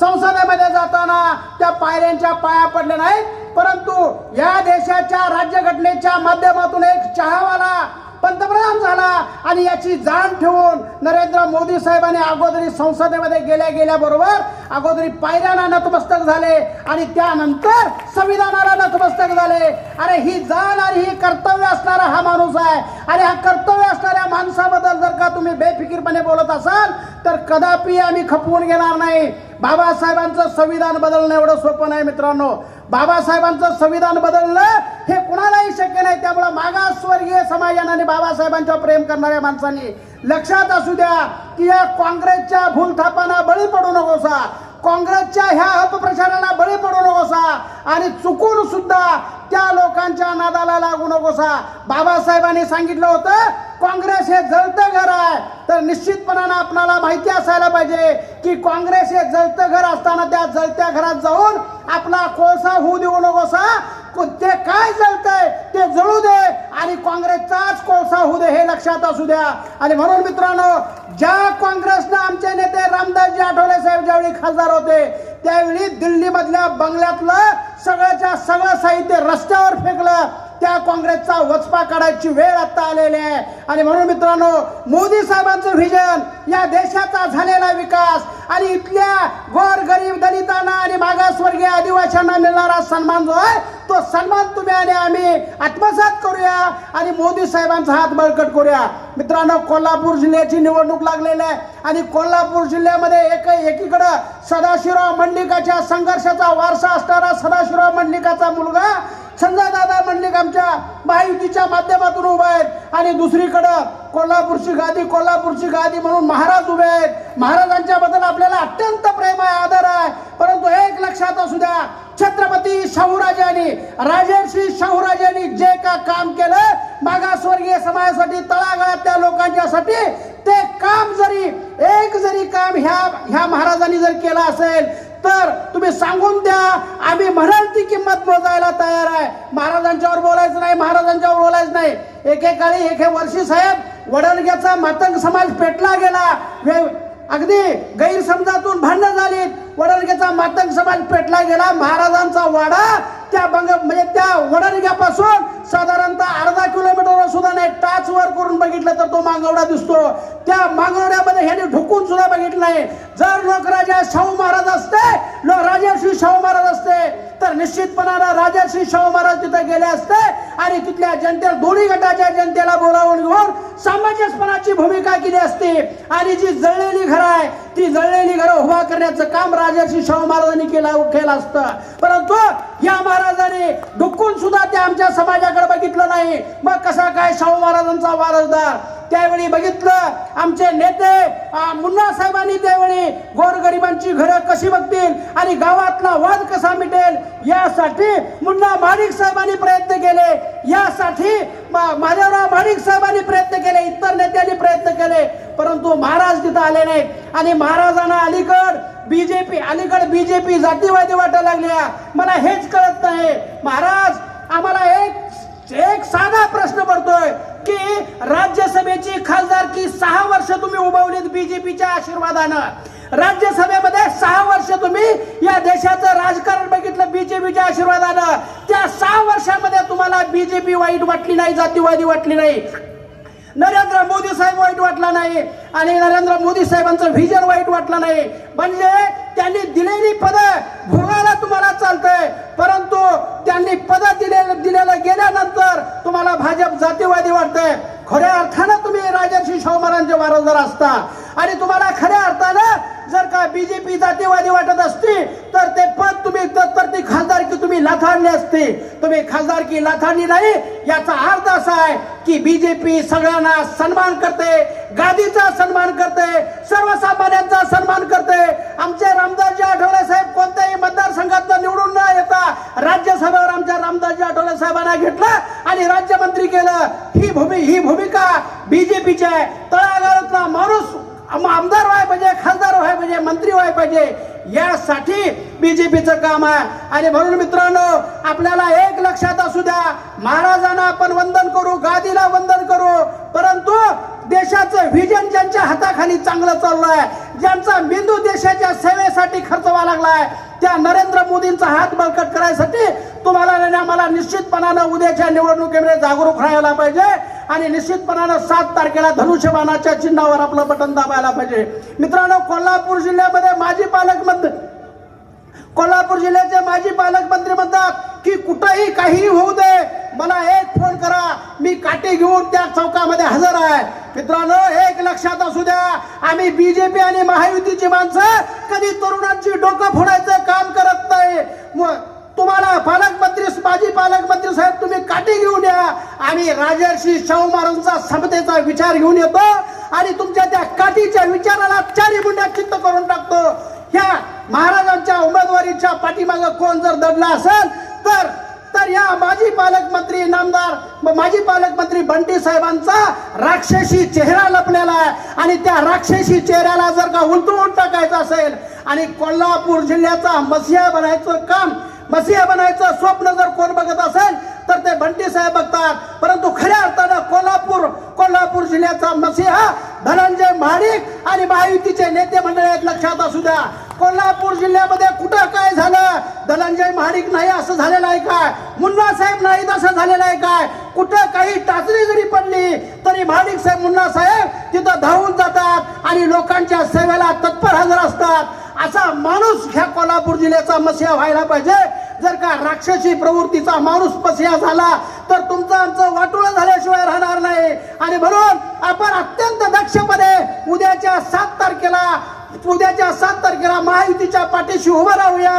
संसदेमध्ये जाताना त्या पायऱ्यांच्या पाया पडल्या नाहीत. परंतु या देशाच्या राज्यघटनेच्या माध्यमातून एक चहावाला पंतप्रधान झाला आणि याची जाण ठेवून नरेंद्र मोदी साहेबांनी अगोदरी संसदेमध्ये गेल्या गेल्याबरोबर अगोदरी पायऱ्यांना नतमस्तक झाले आणि त्यानंतर संविधानाला नतमस्तक झाले. अरे ही जाण आणि ही कर्तव्य असणारा हा माणूस आहे. आणि हा कर्तव्य असणाऱ्या माणसाबद्दल जर का तुम्ही बेफिकीरपणे बोलत असाल तर कदापि आम्ही खपवून घेणार नाही. बाबासाहेबांचं संविधान बदलणं एवढं सोपं नाही मित्रांनो. बाबासाहेबांचं संविधान बदलणं हे कुणालाही शक्य नाही. त्यामुळं मागासवर्गीय समाजाने आणि बाबासाहेबांच्या प्रेम करणाऱ्या माणसांनी लक्षात असू द्या की या काँग्रेसच्या भूलथापांना बळी पडू नकोसा. काँग्रेसच्या ह्या अपप्रचाराला बळी पडू नकोसा. आणि चुकून सुद्धा त्या लोकांच्या नादाला लागू नकोसा. बाबासाहेबांनी सांगितलं होतं काँग्रेस हे जळतं घर आहे. तर निश्चितपणानं आपणाला माहिती असायला पाहिजे की काँग्रेस हे जळतं घर असताना त्या जळत्या घरात जाऊन आपला कोळसा होऊ देऊ नकोसा ते काय जळतंय ते जळू दे आणि काँग्रेसचाच कोळसा होऊ दे हे लक्षात असू द्या. आणि म्हणून मित्रांनो ज्या काँग्रेसनं आमचे नेते रामदासजी आठवले साहेब ज्यावेळी खासदार होते त्यावेळी दिल्लीमधल्या बंगल्यातलं सगळ्याच्या सगळं साहित्य रस्त्यावर फेकलं. त्या काँग्रेसचा वचपा काढायची वेळ आता आलेली आहे. आणि म्हणून मित्रांनो मोदी साहेबांचं व्हिजन या देशाचा झालेला विकास आणि इथल्या गोर गरीब दलितांना आणि मागासवर्गीय आदिवासींना मिळणारा सन्मान जो आहे तो सन्मान तुम्ही आणि आम्ही आत्मसात करूया आणि मोदी साहेबांचा हात बळकट करूया. मित्रांनो कोल्हापूर जिल्ह्याची निवडणूक लागलेली आहे आणि कोल्हापूर जिल्ह्यामध्ये एक एकीकडं सदाशिवराव मंडलिकाच्या संघर्षाचा वारसा असणारा सदाशिवराव मंडलिकाचा मुलगा दादा मंडलिक आमच्या महायुतीच्या माध्यमातून उभा आहेत. आणि दुसरीकडं कोल्हापूरची गादी कोल्हापूरची गादी म्हणून महाराज उभे आहेत. महाराजांच्या बद्दल आपल्याला अत्यंत प्रेम आहे आदर आहे. परंतु एक लक्षात असू द्या छत्रपती शाहूराजांनी राजर्षी शाहूराजांनी जे का काम केलं मागासवर्गीय समाजासाठी तळागाळातल्या लोकांच्यासाठी ते काम जरी एक जरी काम ह्या ह्या महाराजांनी जर केलं असेल तर तुम्ही सांगून द्या आम्ही म्हणाल ती किंमत मोजायला तयार आहे महाराजांच्यावर बोलायचं नाही महाराजांच्यावर बोलायचं नाही. एकेकाळी एके वर्षी साहेब वडलग्याचा मातंग समाज पेटला गेला. अगदी गैरसमजातून भांडण झाली वडलग्याचा मातंग समाज पेटला गेला. महाराजांचा वाडा त्या बंग म्हणजे त्या वडलग्यापासून साधारणतः अर्धा किलोमीटरवर सुद्धा नाही टाच वर करून बघितलं तर तो मांगवडा दिसतो. त्या मांगवड्यामध्ये ह्याने ढुकून सुद्धा बघितलं नाही. जर लोकराजा शाहू महाराज असते लोक राजर्षी शाहू महाराज असते निश्चितपणाला निश्चितपणानं राजर्षी शाहू महाराज तिथे गेले असते आणि तिथल्या जनते दोन्ही गटाच्या जनतेला बोलावून घेऊन सामंजस्यपणाची भूमिका केली असते. आणि जी जळलेली घरं आहे ती जळलेली घरं उभा करण्याचं काम राजर्षी शाहू महाराजांनी केलं केलं असतं. परंतु या महाराजांनी डुकून सुद्धा त्या आमच्या समाजाकडे बघितलं नाही. मग कसा काय शाहू महाराजांचा वारसदार? त्यावेळी बघितलं आमचे नेते मुन्ना साहेबांनी त्यावेळी गोरगरिबांची घरं कशी बघतील आणि गावातला वाद कसा मिटेल यासाठी मुन्ना माणिक साहेबांनी प्रयत्न केले. यासाठी माधवराव माणिक साहेबांनी प्रयत्न केले इतर नेत्यांनी प्रयत्न केले परंतु महाराज तिथं आले नाहीत. आणि महाराजांना अलीकड बीजेपी अलीकड बीजेपी जातीवादी वाटायला लागल्या. मला हेच कळत नाही. महाराज आम्हाला एक एक साधा प्रश्न पडतोय की राज्यसभेची खासदारकी सहा वर्ष तुम्ही उभवलीत बीजेपीच्या आशीर्वादानं. राज्यसभेमध्ये सहा वर्ष तुम्ही या देशाचं राजकारण बघितलं बीजेपीच्या आशीर्वादानं. त्या सहा वर्षामध्ये तुम्हाला बीजेपी वाईट वाटली नाही जातीवादी वाटली नाही. नरेंद्र मोदी साहेब वाईट वाटला नाही आणि नरेंद्र मोदी साहेबांचं व्हिजन वाईट वाटलं नाही. म्हणजे त्यांनी दिलेली पद भोगायला तुम्हाला चालतंय. परंतु त्यांनी पद दिले दिलेलं गेल्यानंतर तुम्हाला भाजप जातीवादी वाटतंय. खऱ्या अर्थानं तुम्ही राजर्षी शाहू महाराजांचे वारसदार असता. आणि तुम्हाला खऱ्या अर्थानं जर का बीजेपी जातीवादी वाटत असती तर ते पद तुम्ही तर ती खासदारकी तुम्ही लाथाडली असती. तुम्ही खासदारकी लाथाडली नाही. याचा अर्थ असा आहे की बीजेपी सगळ्यांना सन्मान करते गादीचा सन्मान करते सर्वसामान्यांचा सन्मान करते. आमचे रामदासजी आठवले साहेब कोणत्याही मतदारसंघात निवडून न येता राज्यसभेवर आमच्या रामदासजी आठवले साहेबांना घेतलं आणि राज्यमंत्री केलं. ही भूमी ही भूमिका बीजेपीची आहे. तळागाळातला माणूस आमदार व्हाय पाहिजे खासदार व्हाय पाहिजे मंत्री व्हाय पाहिजे यासाठी बीजेपीचं काम आहे. आणि म्हणून मित्रांनो आपल्याला एक लक्षात असू द्या महाराजांना आपण वंदन करू गादीला वंदन करू परंतु देशाचं व्हिजन ज्यांच्या हाताखाली चांगलं चाललं आहे ज्यांचा मेंदू देशाच्या सेवेसाठी खर्च लागलाय त्या नरेंद्र मोदींचा हात बळकट करायसाठी तुम्हाला आम्हाला निश्चितपणानं उद्याच्या निवडणुकीमध्ये जागरूक राहायला पाहिजे. आणि निश्चितपणानं सात तारखेला धनुष्यबाणाच्या चिन्हावर आपलं बटन दाबायला पाहिजे. मित्रांनो कोल्हापूर जिल्ह्यामध्ये माजी पालकमंत्री कोल्हापूर जिल्ह्याचे माजी पालकमंत्री म्हणतात की कुठंही काहीही होऊ दे मला एक फोन करा मी काठी घेऊन त्या चौकामध्ये हजर आहे. मित्रांनो एक लक्षात असू द्या आम्ही बीजेपी आणि महायुतीची माणसं कधी तरुणांची डोकं फोडायचं काम करत नाही म- तुम्हाला पालकमंत्री माजी पालकमंत्री साहेब तुम्ही काठी घेऊन या आम्ही राजर्षी शाहू महाराजांचा समतेचा विचार घेऊन येतो आणि तुमच्या त्या काठीच्या विचाराला चारी मुंड्या चित्त करून टाकतो. ह्या महाराजांच्या उमेदवारीच्या पाठीमागं कोण जर दडला असेल तर तर या माजी पालकमंत्री नामदार माजी पालकमंत्री बंटी साहेबांचा राक्षसी चेहरा लपलेला आहे. आणि त्या राक्षसी चेहऱ्याला जर का उलटवून टाकायचं असेल आणि कोल्हापूर जिल्ह्याचा मसिया बनायचं काम मसिया बनायचं स्वप्न जर कोण बघत असेल तर ते बंटी साहेब बघतात. परंतु खऱ्या अर्थानं कोल्हापूर कोल्हापूर जिल्ह्याचा मसिहा धनंजय महाडिक आणि महायुतीचे नेते मंडळी आहेत लक्षात असू द्या. कोल्हापूर जिल्ह्यामध्ये कुठं काय झालं? धनंजय महाडिक नाही असं झालेलं आहे काय? मुन्ना साहेब नाहीत असं झालेलं आहे काय? कुठं काही टाचणी जरी पडली तरी महाडिक साहेब मुन्ना साहेब तिथं धावून जातात आणि लोकांच्या सेवेला तत्पर हजर असतात. असा माणूस ह्या कोल्हापूर जिल्ह्याचा मसिहा व्हायला पाहिजे. जर का राक्षसी प्रवृत्तीचा माणूस पसिया झाला तर तुमचं आमचं वाटोळं झाल्याशिवाय राहणार नाही. आणि म्हणून आपण अत्यंत दक्षपणे उद्याच्या सात तारखेला उद्याच्या सात तारखेला महायुतीच्या पाठीशी उभं राहूया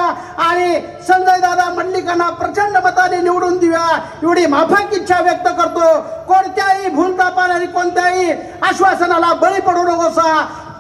आणि संजय दादा मंडलिकांना प्रचंड मताने निवडून देऊया. एवढी माफक इच्छा व्यक्त करतो. कोणत्याही भूलतापान आणि कोणत्याही आश्वासनाला बळी पडू नकोसा.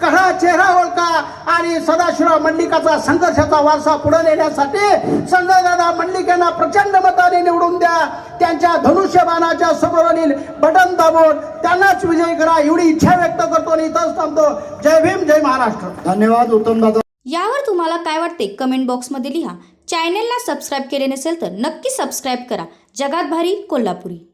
कढा चेहरा ओळखा. आणि सदाशिवराव मंडलिकाचा संघर्षाचा वारसा पुढे नेण्यासाठी संजय दादा मंडलिकांना प्रचंड मताने निवडून द्या. त्यांच्या धनुष्यबाणाच्या समोरील बटन दाबून त्यांनाच विजयी करा. एवढी इच्छा व्यक्त करतो आणि इथंच थांबतो. जय भीम जय महाराष्ट्र. धन्यवाद उत्तम दादा. यावर तुम्हाला काय वाटते? कमेंट बॉक्समध्ये लिहा. चॅनेलला सबस्क्राईब केले नसेल तर नक्की सबस्क्राईब करा. जगात भारी कोल्हापुरी.